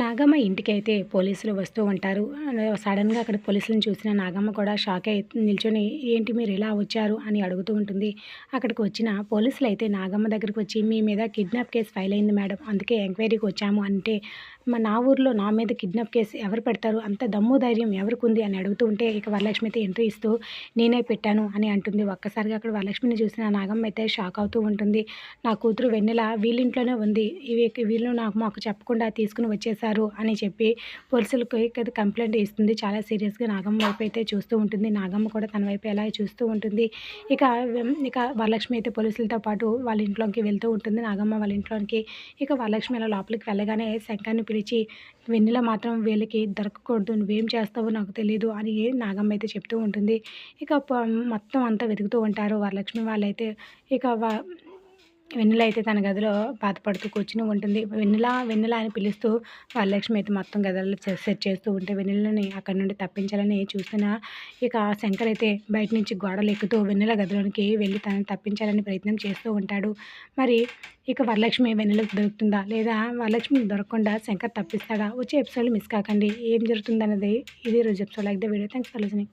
నాగమ్మ ఇంటికైతే పోలీసులు వస్తూ ఉంటారు. సడన్గా అక్కడ పోలీసులను చూసిన నాగమ్మ కూడా షాక్ అయి నిల్చొని ఏంటి మీరు ఇలా వచ్చారు అని అడుగుతూ ఉంటుంది. అక్కడికి వచ్చిన పోలీసులు అయితే నాగమ్మ దగ్గరికి వచ్చి మీ మీద కిడ్నాప్ కేస్ ఫైల్ అయింది మేడం. అందుకే ఎంక్వైరీకి వచ్చాము అంటే మా నా ఊర్లో నా మీద కిడ్నాప్ కేస్ ఎవరు పెడతారు? అంత దమ్ము ధైర్యం ఎవరికుంది అని అడుగుతూ ఉంటే ఇక వరలక్ష్మి అయితే ఎంట్రీ ఇస్తూ నేనే పెట్టాను అని అంటుంది. ఒక్కసారిగా అక్కడ వరలక్ష్మిని చూసిన నాగమ్మ అయితే షాక్ అవుతూ ఉంటుంది. నా కూతురు వెన్నెల వీళ్ళింట్లోనే ఉంది. ఇవి వీళ్ళు నాకు మాకు చెప్పకుండా తీసుకొని చేశారు అని చెప్పి పోలీసులకి కంప్లైంట్ ఇస్తుంది. చాలా సీరియస్‌గా నాగమ్మ వైపు అయితే చూస్తూ ఉంటుంది. నాగమ్మ కూడా తన వైపు ఎలా చూస్తూ ఉంటుంది. ఇక ఇక వరలక్ష్మి అయితే పోలీసులతో పాటు వాళ్ళ ఇంట్లోకి వెళ్తూ ఉంటుంది. నాగమ్మ వాళ్ళ ఇంట్లోకి ఇక వరలక్ష్మి అలా లోపలికి వెళ్ళగానే శంకర్‌ని పిలిచి వెన్నెల మాత్రం వీళ్ళకి దొరకకూడదు. నువ్వేం చేస్తావో నాకు తెలీదు అని నాగమ్మ అయితే చెప్తూ ఉంటుంది. ఇక మొత్తం అంతా వెతుకుతూ ఉంటారు. వరలక్ష్మి వాళ్ళైతే ఇక వ వెన్నెల అయితే తన గదిలో బాధపడుతూ కూర్చుని ఉంటుంది. వెన్నెల వెన్నెల అని పిలుస్తూ వరలక్ష్మి అయితే మొత్తం గదిలో సెట్ చేస్తూ ఉంటే వెన్నెలని అక్కడి నుండి తప్పించాలని చూస్తున్న ఇక శంకర్ అయితే బయట నుంచి గోడలు ఎక్కుతూ వెన్నెల గదిలోనికి వెళ్ళి తనని తప్పించాలని ప్రయత్నం చేస్తూ ఉంటాడు. మరి ఇక వరలక్ష్మి వెన్నెలకు దొరుకుతుందా? లేదా వరలక్ష్మి దొరకకుండా శంకర్ తప్పిస్తాడా? వచ్చే ఎపిసోడ్ మిస్ కాకండి. ఏం జరుగుతుందన్నది ఇది రోజు episode. Like the video. Thanks for listening.